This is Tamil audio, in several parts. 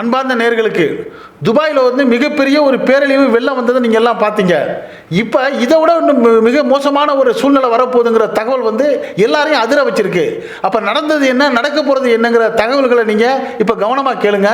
அன்பார்ந்த நேர்களுக்கு துபாயில் வந்து மிகப்பெரிய ஒரு பேரழிவு வெள்ளம் வந்ததை நீங்கள் எல்லாம் பார்த்தீங்க. இப்போ இதை விட இன்னும் மிக மோசமான ஒரு சூழ்நிலை வரப்போகுதுங்கிற தகவல் வந்து எல்லாரையும் அதிர வச்சிருக்கு. அப்போ நடந்தது என்ன நடக்க போகிறது என்னங்கிற தகவல்களை நீங்கள் இப்போ கவனமாக கேளுங்க.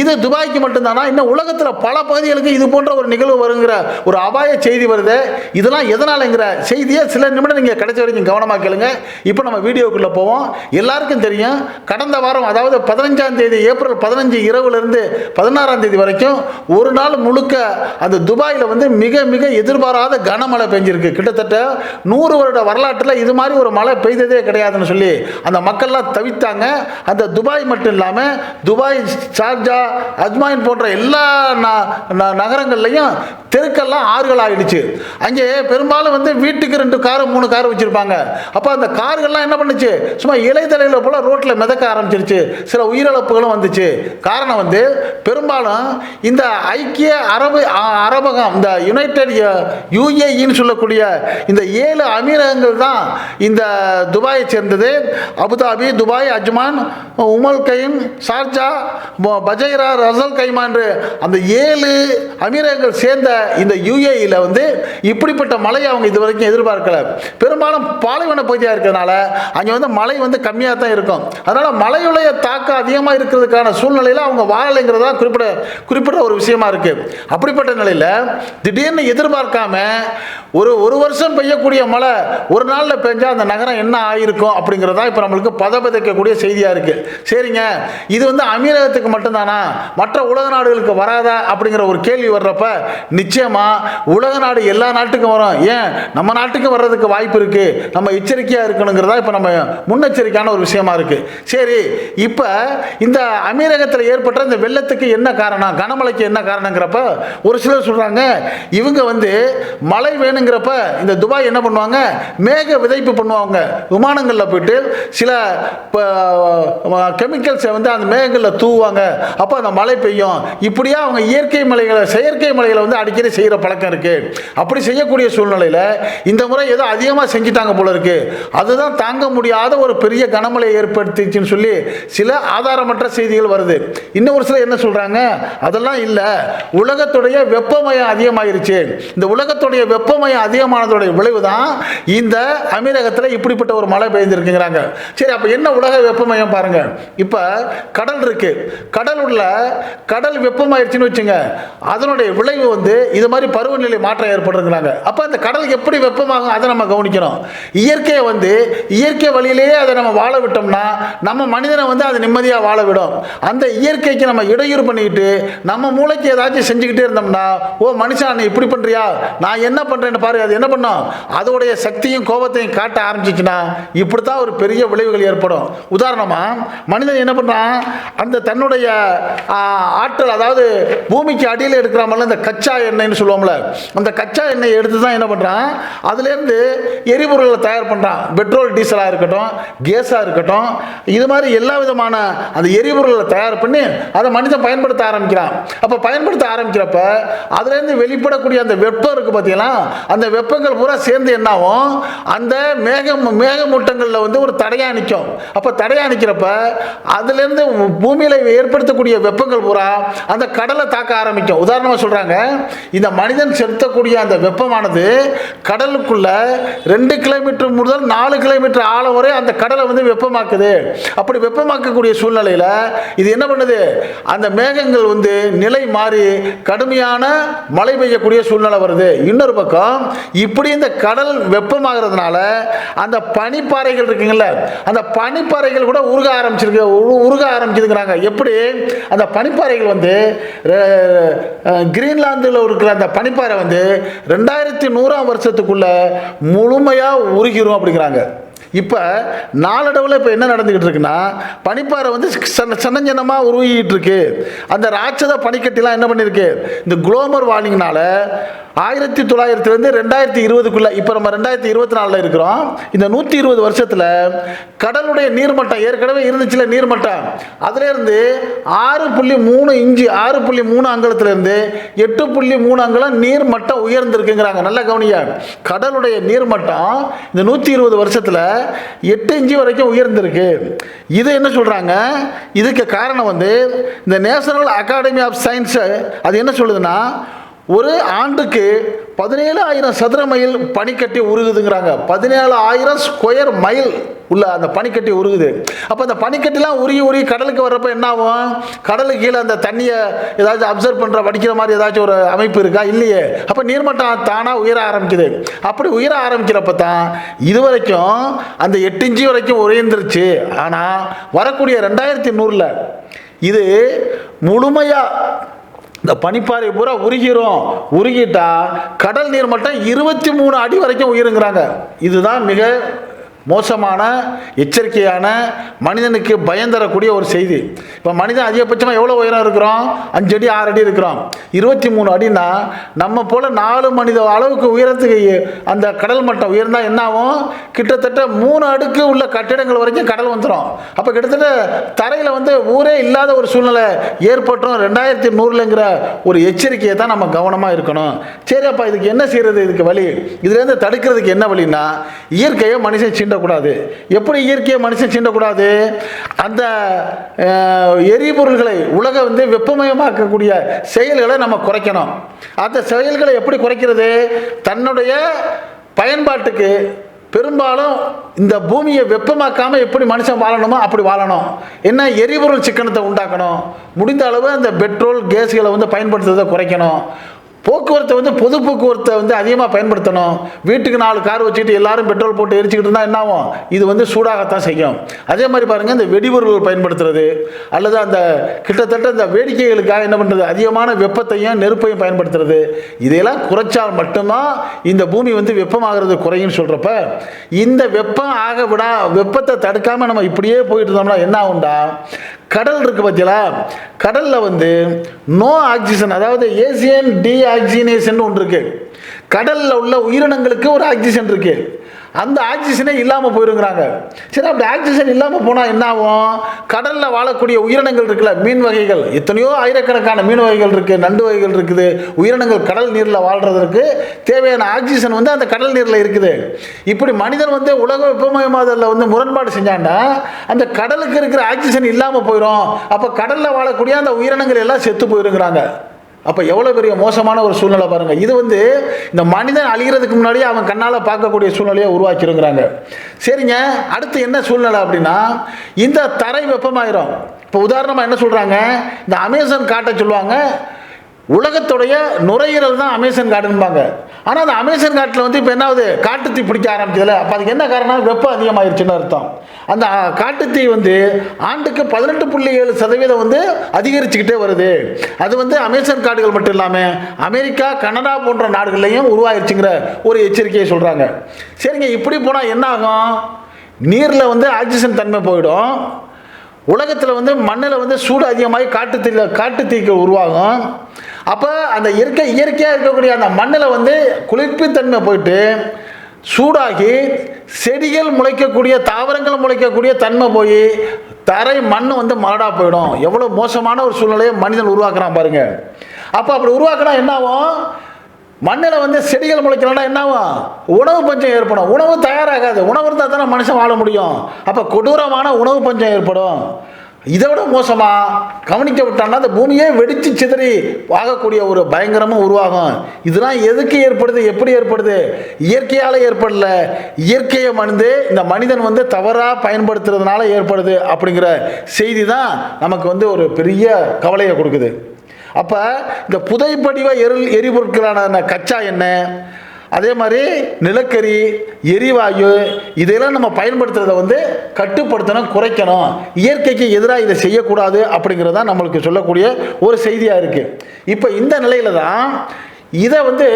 இது துபாய்க்கு மட்டும்தானா இன்னும் உலகத்தில் பல பகுதிகளுக்கு இது போன்ற ஒரு நிகழ்வு வருங்கிற ஒரு அபாய செய்தி வருது. இதெல்லாம் எதனாலங்கிற செய்தியை சில நிமிடம் நீங்கள் கிடைச்ச வரைக்கும் கவனமாக கேளுங்க. இப்போ நம்ம வீடியோக்குள்ளே போவோம். எல்லாருக்கும் தெரியும் கடந்த வாரம் அதாவது பதினஞ்சாம் தேதி ஏப்ரல் பதினஞ்சு இரவுலேருந்து பதினாறாம் தேதி வரைக்கும் ஒரு நாள் முழுக்க அந்த துபாயில் வந்து மிக மிக எதிர்பாராத கனமழை பெஞ்சிருக்கு. கிட்டத்தட்ட நூறு வருட வரலாற்றில் இது மாதிரி ஒரு மழை பெய்ததே கிடையாதுன்னு சொல்லி அந்த மக்கள்லாம் தவித்தாங்க. அந்த துபாய் மட்டும் இல்லாமல் துபாய் ஷார்ஜா அஜ்மாயின் போன்ற எல்லா ந- ந- நகரங்கள்லையும் தெருக்கெல்லாம் ஆறுகள் ஆகிடுச்சு அங்கே பெரும்பாலும் வந்து வீட்டுக்கு ரெண்டு காரு மூணு கார் வச்சுருப்பாங்க. அப்போ அந்த கார்கள்லாம் என்ன பண்ணுச்சு? சும்மா இலைத்தலையில் போல் ரோட்டில் மிதக்க ஆரம்பிச்சிருச்சு. சில உயிரிழப்புகளும் வந்துச்சு. காரணம் வந்து பெரும்பாலும் இந்த ஐக்கிய அரபு அரபகம் இந்த யுனைடெட் யூஏஇன்னு சொல்லக்கூடிய இந்த ஏழு அமீரகங்கள் தான் இந்த துபாயை சேர்ந்தது. Abu Dhabi Dubai Ajman Umm al Quwain Sharjah Fujairah Ras al Khaimah என்று அந்த ஏழு அமீரகங்கள் சேர்ந்த இந்த யுஏஇல வந்து இப்படிப்பட்ட மழையை அவங்க இது வரைக்கும் எதிர்பார்க்கல. பெரும்பாலும் பாலைவன பகுதியாக இருக்கிறதுனால அங்கே வந்து மழை வந்து கம்மியாக தான் இருக்கும். அதனால் மழையுடைய தாக்கம் அதிகமாக இருக்கிறதுக்கான சூழ்நிலையில் அவங்க வாழலைங்கிறதா குறிப்பிட குறிப்பிட்ட ஒரு விஷயமா இருக்குது அப்படிப்பட்ட நிலையில் திடீர்னு எதிர்பார்க்காம ஒரு ஒரு வருஷம் பெய்யக்கூடிய மழை ஒரு நாளில் பெஞ்சால் அந்த நகரம் என்ன ஆயிருக்கும் அப்படிங்கிறதா இப்போ நம்மளுக்கு பதபதைக்கக்கூடிய செய்தியாக இருக்குது சரிங்க. இது வந்து அமீரகத்துக்கு மட்டும்தானா? மற்ற உலக நாடுகளுக்கு வராதா? அப்படிங்கிற ஒரு கேள்வி வர்றப்ப நிச்சயமாக உலக நாடு எல்லா நாட்டுக்கும் வரும். ஏன்? நம்ம நாட்டுக்கும் வர்றதுக்கு வாய்ப்பு இருக்குது நம்ம எச்சரிக்கையாக இருக்கணுங்கிறதா இப்போ நம்ம முன்னெச்சரிக்கையான ஒரு விஷயமா இருக்குது சரி இப்போ இந்த அமீரகத்தில் ஏற்பட்ட இந்த வெள்ளத்துக்கு என்ன காரணம்? கனமழைக்கு என்ன காரணங்கிறப்ப ஒரு சிலர் சொல்கிறாங்க இவங்க வந்து மழை வேணுங்கிறப்ப இந்த துபாய் என்ன பண்ணுவாங்க? மேக விதைப்பு பண்ணுவாங்க. விமானங்களில் போயிட்டு சில கெமிக்கல்ஸை வந்து அந்த மேகங்களில் தூவாங்க அப்போ அந்த மழை பெய்யும். இப்படியா அவங்க இயற்கை மலைகளை செயற்கை மலைகளை வந்து அடிக்கடி செய்கிற பழக்கம் இருக்குது அப்படி செய்யக்கூடிய சூழ்நிலையில் இந்த முறை ஏதோ அதிகமாக செஞ்சுட்டாங்க போல இருக்குது அதுதான் தாங்க முடியாத ஒரு பெரிய கனமழை ஏற்படுத்திச்சுன்னு சொல்லி சில ஆதாரமற்ற செய்திகள் வருது. இன்னும் ஒரு சிலர் என்ன சொல்றாங்க? அதெல்லாம் இல்லை. உலகத்துடைய வெப்பமயம் அதிகமாயிருச்சு. இந்த உலகத்துடைய வெப்பமயம் அதிகமானதுடைய விளைவு தான் இந்த அமீரகத்தில் இப்படிப்பட்ட ஒரு மழை பெய்திருக்குங்கிறாங்க. சரி அப்போ என்ன உலக வெப்பமயம் பாருங்க. இப்போ கடல் இருக்கு. கடல் உள்ள கடல் வெப்பமாயிருச்சுன்னு வச்சுங்க. அதனுடைய விளைவு வந்து இது மாதிரி பருவநிலை மாற்றம் ஏற்படுறாங்க அப்போ அந்த கடல் எப்படி வெப்பமாகும்? அதை நம்ம கவனிக்கணும். இயற்கையை வந்து இயற்கை வழியிலேயே அதை நம்ம வாழ விட்டோம்னா நம்ம மனிதனை வந்து அது நிம்மதியாக வாழ விடும். அந்த இயற்கைக்கு நம்ம இடையூறு பண்ணிக்கிட்டு நம்ம மூளைக்கு ஏதாச்சும் செஞ்சுக்கிட்டே இருந்தோம்னா ஓ மனுஷன் நீ இப்படி பண்ணுறியா நான் என்ன பண்ணுறேன்னு பாரு அது என்ன பண்ணோம்? அதோடைய சக்தியும் கோபத்தையும் காட்ட ஆரம்பிச்சிச்சுன்னா இப்படி தான் ஒரு பெரிய விளைவுகள் ஏற்படும். உதாரணமாக மனிதன் என்ன பண்ணுறான் அந்த தன்னுடைய ஆற்றல் அதாவது பூமிக்கு அடியில் எடுக்கிற மாதிரி இந்த கச்சா எண்ணெய்னு சொல்லுவோம்ல அந்த கச்சா எண்ணெயை எடுத்து தான் என்ன பண்ணுறான் அதுலேருந்து எரிபொருளை தயார் பண்ணுறான் பெட்ரோல் டீசலாக இருக்கட்டும் கேஸாக இருக்கட்டும் இது மாதிரி எல்லா விதமான அந்த எரிபொருளை தயார் பண்ணி அதை மனிதன் பயன்படுத்த ஆரம்பிக்கிறான். அப்போ பயன்படுத்த ஆரம்பிக்கிறப்ப அதுலேருந்து வெளிப்படக்கூடிய அந்த வெப்பம் இருக்குது பார்த்தீங்களா அந்த வெப்பங்கள் பூரா சேர்ந்து என்னாகும்? அந்த மேகம் மேகமூட்டங்களில் வந்து ஒரு தடையாக நிற்கும் அப்போ தடையாக நிற்கிறப்ப அதுலேருந்து பூமியில் ஏற்படுத்தக்கூடிய வெப்பங்கள் பூரா அந்த கடலை தாக்க ஆரம்பிக்கும். உதாரணமாக சொல்கிறாங்க இந்த மனிதன் செலுத்தக்கூடிய அந்த வெப்பமானது கடலுக்குள்ள ரெண்டு கிலோமீட்டர் முதல் நாலு கிலோமீட்டர் ஆழம் வரை அந்த கடலை வந்து வெப்பமாக்குது. அப்படி வெப்பமாக்கக்கூடிய சூழ்நிலையில் இது என்ன பண்ணுது? அந்த மேகங்கள் வந்து நிலை மாறி கடுமையான மழை பெய்யக்கூடிய சூழ்நிலை வருது. இன்னொரு பக்கம் இப்படி இந்த கடல் வெப்பமாகிறதுனால அந்த பனிப்பாறைகள் இருக்குங்கல்ல அந்த பனிப்பாறைகள் கூட உருக ஆரம்பிச்சிருக்கு உருக ஆரம்பிச்சிருக்கிறாங்க எப்படி? அந்த பனிப்பாறைகள் வந்து கிரீன்லாந்தில் இருக்கிற அந்த பனிப்பாறை வந்து ரெண்டாயிரத்தி நூறாம் வருஷத்துக்குள்ள முழுமையாக உருகிரும் அப்படிங்கிறாங்க. இப்போ நாளடைவில் இப்போ என்ன நடந்துக்கிட்டு இருக்குன்னா பனிப்பாறை வந்து சன்ன சின்ன உருவிக்கிட்டு இருக்கு அந்த ராட்சத பனிக்கட்டிலாம் என்ன பண்ணியிருக்கு இந்த குளோபல் வார்னிங்னால ஆயிரத்தி தொள்ளாயிரத்துலேருந்து ரெண்டாயிரத்தி இருபதுக்குள்ளே இப்போ நம்ம ரெண்டாயிரத்தி இருபத்தி நாலில் இருக்கிறோம். இந்த நூற்றி இருபது வருஷத்தில் கடலுடைய நீர்மட்டம் ஏற்கனவே இருந்துச்சுல நீர்மட்டம். அதுலேருந்து ஆறு புள்ளி மூணு இன்ச்சு ஆறு புள்ளி மூணு அங்கலத்துலேருந்து எட்டு புள்ளி மூணு அங்கலம் நீர்மட்டம் உயர்ந்திருக்குங்கிறாங்க. நல்ல கவனிங்க. கடலுடைய நீர்மட்டம் இந்த நூற்றி இருபது வருஷத்தில் எட்டு இன்ச்சு வரைக்கும் உயர்ந்திருக்கு. இது என்ன சொல்கிறாங்க இதுக்கு காரணம் வந்து இந்த நேஷனல் அகாடமி ஆஃப் சயின்ஸ் அது என்ன சொல்லுதுன்னா ஒரு ஆண்டுக்கு பதினேழு ஆயிரம் சதுர மைல் பனிக்கட்டி உருகுதுங்கிறாங்க. பதினேழு ஆயிரம் ஸ்கொயர் மைல் உள்ள அந்த பனிக்கட்டி உருகுது. அப்போ அந்த பனிக்கட்டிலாம் உருகி உருகி கடலுக்கு வர்றப்ப என்ன ஆகும் கடலுக்கு கீழே அந்த தண்ணியை ஏதாச்சும் அப்சர்வ் பண்ணுற வடிக்கிற மாதிரி ஏதாச்சும் ஒரு அமைப்பு இருக்கா? இல்லையே. அப்போ நீர்மட்டம் தானாக உயர ஆரம்பிக்குது. அப்படி உயர ஆரம்பிக்கிறப்ப தான் இது வரைக்கும் அந்த எட்டு இன்ச்சு வரைக்கும் உயர்ந்துருச்சு ஆனால் வரக்கூடிய ரெண்டாயிரத்தி நூறில் இது முழுமையாக இந்த பனிப்பாறை பூரா உருகிரும். உருகிட்டா கடல் நீர் மட்டம் இருபத்தி மூணு அடி வரைக்கும் உயிருங்கிறாங்க. இதுதான் மிக மோசமான எச்சரிக்கையான மனிதனுக்கு பயம் தரக்கூடிய ஒரு செய்தி. இப்போ மனிதன் அதிகபட்சமாக எவ்வளோ உயரம் இருக்கிறோம்? அஞ்சு அடி ஆறு அடி இருக்கிறோம். இருபத்தி மூணு அடினா நம்ம போல் நாலு மனித அளவுக்கு உயரத்துக்கு அந்த கடல் மட்டம் உயர்ந்தால் என்ன ஆகும் கிட்டத்தட்ட மூணு அடுக்கு உள்ள கட்டிடங்கள் வரைக்கும் கடல் வந்துடும் அப்போ கிட்டத்தட்ட தரையில் வந்து ஊரே இல்லாத ஒரு சூழ்நிலை ஏற்பட்டோம் ரெண்டாயிரத்தி நூறுலங்கிற ஒரு எச்சரிக்கையை தான் நம்ம கவனமாக இருக்கணும். சரி அப்போ இதுக்கு என்ன செய்கிறது இதுக்கு வழி. இதுலேருந்து தடுக்கிறதுக்கு என்ன வழின்னா இயற்கையை மனுஷன் சீண்டக்கூடாது. எப்படி இயற்கையை மனுஷன் சீண்டக்கூடாது? அந்த எரிபொருள்களை உலக வந்து வெப்பமயமாக்கக்கூடிய செயல்களை நம்ம குறைக்கணும். அந்த செயல்களை எப்படி குறைக்கிறது? தன்னுடைய பயன்பாட்டுக்கு பெரும்பாலும் இந்த பூமியை வெப்பமாக்காமல் எப்படி மனுஷன் வாழணுமோ அப்படி வாழணும். என்ன எரிபொருள் சிக்கனத்தை உண்டாக்கணும்? முடிந்த அளவு அந்த பெட்ரோல் கேஸ்களை வந்து பயன்படுத்துறதை குறைக்கணும். போக்குவரத்தை வந்து பொது போக்குவரத்தை வந்து அதிகமாக பயன்படுத்தணும். வீட்டுக்கு நாலு கார் வச்சுக்கிட்டு எல்லாரும் பெட்ரோல் போட்டு எரிச்சுக்கிட்டு இருந்தால் என்ன ஆகும்? இது வந்து சூடாகத்தான் செய்யும். அதே மாதிரி பாருங்கள் இந்த வெடிபொருள் பயன்படுத்துறது அல்லது அந்த கிட்டத்தட்ட இந்த வேடிக்கைகளுக்காக என்ன பண்ணுறது அதிகமான வெப்பத்தையும் நெருப்பையும் பயன்படுத்துறது. இதையெல்லாம் குறைச்சால் மட்டும்தான் இந்த பூமி வந்து வெப்பமாகிறது குறையும்னு சொல்கிறப்ப இந்த வெப்பம் ஆக விடா வெப்பத்தை தடுக்காமல் நம்ம இப்படியே போயிட்டு இருந்தோம்னா என்ன ஆகுண்டா கடல் இருக்கு பார்த்தீங்களா கடலில் வந்து நோ ஆக்சிஜன் அதாவது ஏசியன் டி ஆக்சிஜனேஷன் ஒன்று இருக்கு. கடலில் உள்ள உயிரினங்களுக்கு ஒரு ஆக்சிஜன் இருக்குது அந்த ஆக்சிஜனே இல்லாமல் போயிருங்கிறாங்க. சரி அப்படி ஆக்சிஜன் இல்லாமல் போனால் என்ன ஆகும்? கடலில் வாழக்கூடிய உயிரினங்கள் இருக்குல்ல மீன் வகைகள். எத்தனையோ ஆயிரக்கணக்கான மீன் வகைகள் இருக்குது நண்டு வகைகள் இருக்குது. உயிரினங்கள் கடல் நீரில் வாழ்கிறதுக்கு தேவையான ஆக்சிஜன் வந்து அந்த கடல் நீரில் இருக்குது. இப்படி மனிதன் வந்து உலக வெப்பமயமாதலில் வந்து முரண்பாடு செஞ்சான்னா அந்த கடலுக்கு இருக்கிற ஆக்சிஜன் இல்லாமல் போயிடும் அப்போ கடலில் வாழக்கூடிய அந்த உயிரினங்கள் எல்லாம் செத்து போயிருங்கிறாங்க. அப்போ எவ்வளோ பெரிய மோசமான ஒரு சூழ்நிலை பாருங்கள் இது வந்து இந்த மனிதன் அழிகிறதுக்கு முன்னாடியே அவன் கண்ணால் பார்க்கக்கூடிய சூழ்நிலையை உருவாக்கிருங்கிறாங்க சரிங்க அடுத்து என்ன சூழ்நிலை அப்படின்னா இந்த தரை வெப்பமாயிரும். இப்போ உதாரணமாக என்ன சொல்கிறாங்க இந்த அமேசான் காட்டை சொல்லுவாங்க. உலகத்துடைய நுரையீரல் தான் அமேசன் காடுன்பாங்க. ஆனால் அந்த அமேசன் காட்டில் வந்து இப்போ என்ன ஆகுது காட்டுத்தீ பிடிக்க ஆரம்பிச்சதுல அப்போ அதுக்கு என்ன காரணம் வெப்பம் அதிகமாயிருச்சுன்னு அர்த்தம். அந்த காட்டுத்தீ வந்து ஆண்டுக்கு பதினெட்டு புள்ளி ஏழு சதவீதம் வந்து அதிகரிச்சுக்கிட்டே வருது. அது வந்து அமேசான் காடுகள் மட்டும் இல்லாமல் அமெரிக்கா கனடா போன்ற நாடுகள்லையும் உருவாயிருச்சுங்கிற ஒரு எச்சரிக்கையை சொல்கிறாங்க சரிங்க இப்படி போனால் என்ன ஆகும்? நீரில் வந்து ஆக்சிஜன் தன்மை போயிடும். உலகத்தில் வந்து மண்ணில் வந்து சூடு அதிகமாகி காட்டுத்தீல காட்டுத்தீக்கு உருவாகும். அப்போ அந்த இயற்கை இயற்கையாக இருக்கக்கூடிய அந்த மண்ணில் வந்து குளிர்ப்புத்தன்மை போயிட்டு சூடாகி செடிகள் முளைக்கக்கூடிய தாவரங்கள் முளைக்கக்கூடிய தன்மை போய் தரை மண் வந்து மலடா போயிடும். எவ்வளோ மோசமான ஒரு சூழ்நிலையை மனிதன் உருவாக்குறான் பாருங்கள் அப்போ அப்படி உருவாக்குனா என்ன ஆகும்? மண்ணில் வந்து செடிகள் முளைக்கலன்னா என்னாகும் உணவு பஞ்சம் ஏற்படும். உணவு தயாராகாது. உணவு இருந்தால் தானே மனுஷன் வாழ முடியும். அப்போ கொடூரமான உணவு பஞ்சம் ஏற்படும். இதை விட மோசமாக கவனிக்க விட்டான்னா அந்த பூமியே வெடித்து சிதறி ஆகக்கூடிய ஒரு பயங்கரமும் உருவாகும். இதெல்லாம் எதுக்கு ஏற்படுது? எப்படி ஏற்படுது? இயற்கையால் ஏற்படல. இயற்கையை மணிந்து இந்த மனிதன் வந்து தவறாக பயன்படுத்துறதுனால ஏற்படுது அப்படிங்கிற செய்தி தான் நமக்கு வந்து ஒரு பெரிய கவலையை கொடுக்குது. அப்போ இந்த புதைப்படிவ எரு எரிபொருட்களான கச்சா எண்ணெய் அதே மாதிரி நிலக்கரி எரிவாயு இதையெல்லாம் நம்ம பயன்படுத்துறத வந்து கட்டுப்படுத்தணும் குறைக்கணும். இயற்கைக்கு எதிராக இதை செய்யக்கூடாது அப்படிங்கிறது தான் நம்மளுக்கு சொல்லக்கூடிய ஒரு செய்தியாக இருக்குது இப்போ இந்த நிலையில் தான் இதை வந்து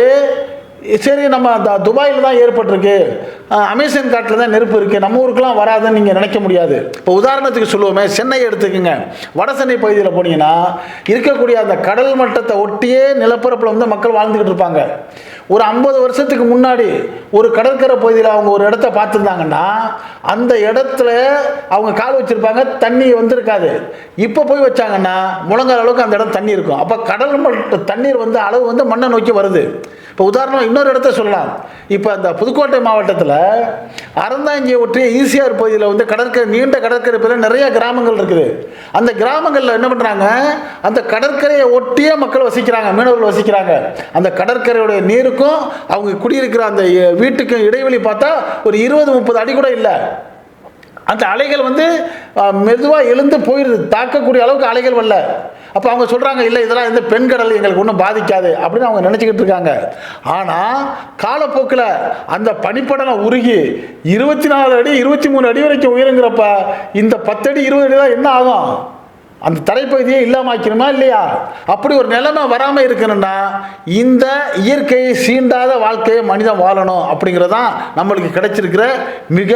சரி நம்ம அந்த துபாயில் தான் ஏற்பட்டிருக்கு. அமேசான் காட்டில் தான் நெருப்பு இருக்குது நம்ம ஊருக்கெலாம் வராதுன்னு நீங்கள் நினைக்க முடியாது. இப்போ உதாரணத்துக்கு சொல்லுவோமே சென்னை எடுத்துக்கோங்க. வட சென்னை பகுதியில் போனீங்கன்னா இருக்கக்கூடிய அந்த கடல் மட்டத்தை ஒட்டியே நிலப்பரப்பில் வந்து மக்கள் வாழ்ந்துக்கிட்டு இருப்பாங்க. ஒரு ஐம்பது வருஷத்துக்கு முன்னாடி ஒரு கடற்கரை பகுதியில் அவங்க ஒரு இடத்த பார்த்துருந்தாங்கன்னா அந்த இடத்துல அவங்க கால் வச்சுருப்பாங்க தண்ணி வந்திருக்காது. இப்போ போய் வச்சாங்கன்னா முழங்கால் அளவுக்கு அந்த இடம் தண்ணி இருக்கும். அப்போ கடல் மட்ட தண்ணீர் வந்து அளவு வந்து மண்ணை நோக்கி வருது. இப்போ உதாரணம் இன்னொரு இடத்த சொல்லலாம். இப்போ அந்த புதுக்கோட்டை மாவட்டத்தில் அறந்தாங்கியை ஒற்றிய ஈசிஆர் பகுதியில் வந்து கடற்கரை நீண்ட கடற்கரை பகுதியில் நிறைய கிராமங்கள் இருக்குது. அந்த கிராமங்களில் என்ன பண்ணுறாங்க அந்த கடற்கரையை ஒட்டியே மக்கள் வசிக்கிறாங்க மீனவர்கள் வசிக்கிறாங்க. அந்த கடற்கரையுடைய நீருக்கும் அவங்க குடியிருக்கிற அந்த வீட்டுக்கும் இடைவெளி பார்த்தா ஒரு இருபது முப்பது அடி கூட இல்லை. அந்த அலைகள் வந்து மெதுவாக எழுந்து போயிடுது. தாக்கக்கூடிய அளவுக்கு அலைகள் வரல. அப்போ அவங்க சொல்கிறாங்க இல்லை இதெல்லாம் எந்த பெண்கடல் எங்களுக்கு ஒன்றும் பாதிக்காது. அப்படின்னு அவங்க நினச்சிக்கிட்டு இருக்காங்க. ஆனால் காலப்போக்கில் அந்த பனிப்படலம் உருகி இருபத்தி நாலு அடி இருபத்தி மூணு அடி வரைக்கும் உயருங்கிறப்ப இந்த பத்தடி இருபது அடி தான் என்ன ஆகும்? அந்த தரைப்பகுதியை இல்லாமாக்கணுமா இல்லையா? அப்படி ஒரு நிலைமை வராமல் இருக்கணும்னா இந்த இயற்கையை சீண்டாத வாழ்க்கையை மனிதன் வாழணும் அப்படிங்கிறது தான் நம்மளுக்கு கிடைச்சிருக்கிற மிக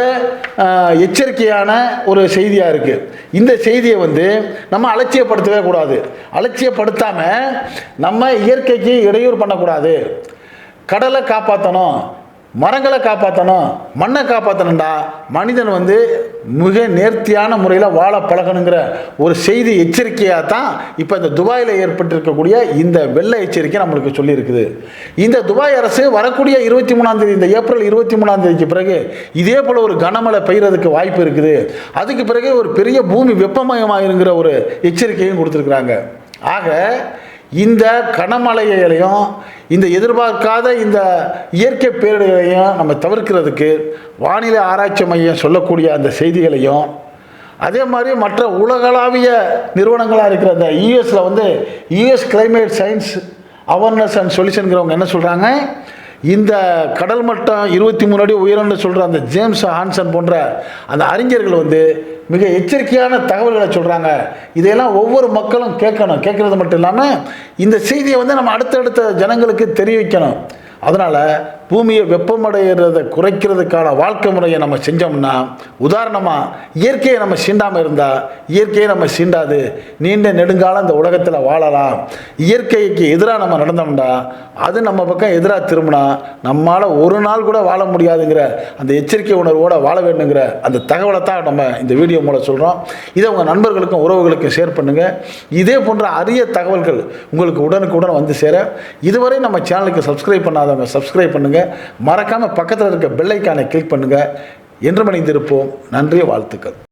எச்சரிக்கையான ஒரு செய்தியாக இருக்குது இந்த செய்தியை வந்து நம்ம அலட்சியப்படுத்தவே கூடாது. அலட்சியப்படுத்தாமல் நம்ம இயற்கைக்கு இடையூறு பண்ணக்கூடாது. கடலை காப்பாற்றணும் மரங்களை காப்பாற்றணும் மண்ணை காப்பாற்றணும்டா மனிதன் வந்து மிக நேர்த்தியான முறையில் வாழ பழகணுங்கிற ஒரு செய்தி எச்சரிக்கையாக தான் இப்போ இந்த துபாயில் ஏற்பட்டிருக்கக்கூடிய இந்த வெள்ள எச்சரிக்கை நம்மளுக்கு சொல்லியிருக்குது. இந்த துபாய் அரசு வரக்கூடிய இருபத்தி மூணாம் தேதி இந்த ஏப்ரல் இருபத்தி மூணாம் தேதிக்கு பிறகு இதே போல் ஒரு கனமழை பெய்கிறதுக்கு வாய்ப்பு இருக்குது. அதுக்கு பிறகு ஒரு பெரிய பூமி வெப்பமயமாயிருங்கிற ஒரு எச்சரிக்கையும் கொடுத்துருக்குறாங்க. ஆக இந்த கனமழையிலையும் இந்த எதிர்பார்க்காத இந்த இயற்கை பேரிடர்களையும் நம்ம தவிர்க்கிறதுக்கு வானிலை ஆராய்ச்சி மையம் சொல்லக்கூடிய அந்த செய்திகளையும் அதே மாதிரி மற்ற உலகளாவிய நிறுவனங்களாக இருக்கிற அந்த யூஎஸில் வந்து US climate science awareness and சொல்யூஷனுங்கிறவங்க என்ன சொல்கிறாங்க இந்த கடல் மட்டம் இருபத்தி மூணு அடி உயரம்னு சொல்கிற அந்த ஜேம்ஸ் ஹான்சன் போன்ற அந்த அறிஞர்கள் வந்து மிக எச்சரிக்கையான தகவல்களை சொல்கிறாங்க இதையெல்லாம் ஒவ்வொரு மக்களும் கேட்கணும். கேட்குறது மட்டும் இல்லாமல் இந்த செய்தியை வந்து நம்ம அடுத்தடுத்த ஜனங்களுக்கு தெரிவிக்கணும். அதனால் பூமியை வெப்பமடைகிறத குறைக்கிறதுக்கான வாழ்க்கை முறையை நம்ம செஞ்சோம்னா உதாரணமாக இயற்கையை நம்ம சீண்டாமல் இருந்தால் இயற்கையை நம்ம சீண்டாது நீண்ட நெடுங்காலம் இந்த உலகத்தில் வாழலாம். இயற்கைக்கு எதிராக நம்ம நடந்தோம்னா அது நம்ம பக்கம் எதிராக திரும்பினா நம்மளால் ஒரு நாள் கூட வாழ முடியாதுங்கிற அந்த எச்சரிக்கை உணர்வோடு வாழ வேண்டுங்கிற அந்த தகவலை தான் நம்ம இந்த வீடியோ மூலம் சொல்கிறோம் இதை உங்கள் நண்பர்களுக்கும் உறவுகளுக்கும் ஷேர் பண்ணுங்கள் இதே போன்ற அரிய தகவல்கள் உங்களுக்கு உடனுக்குடன் வந்து சேர இதுவரை நம்ம சேனலுக்கு சப்ஸ்கிரைப் பண்ணாதவங்க சப்ஸ்கிரைப் பண்ணுங்கள் மறக்காமல் பக்கத்தில் இருக்க பெல்லைக்கானை கிளிக் பண்ணுங்கள் என்று மணிந்திருப்போம் நன்றி வாழ்த்துக்கள்.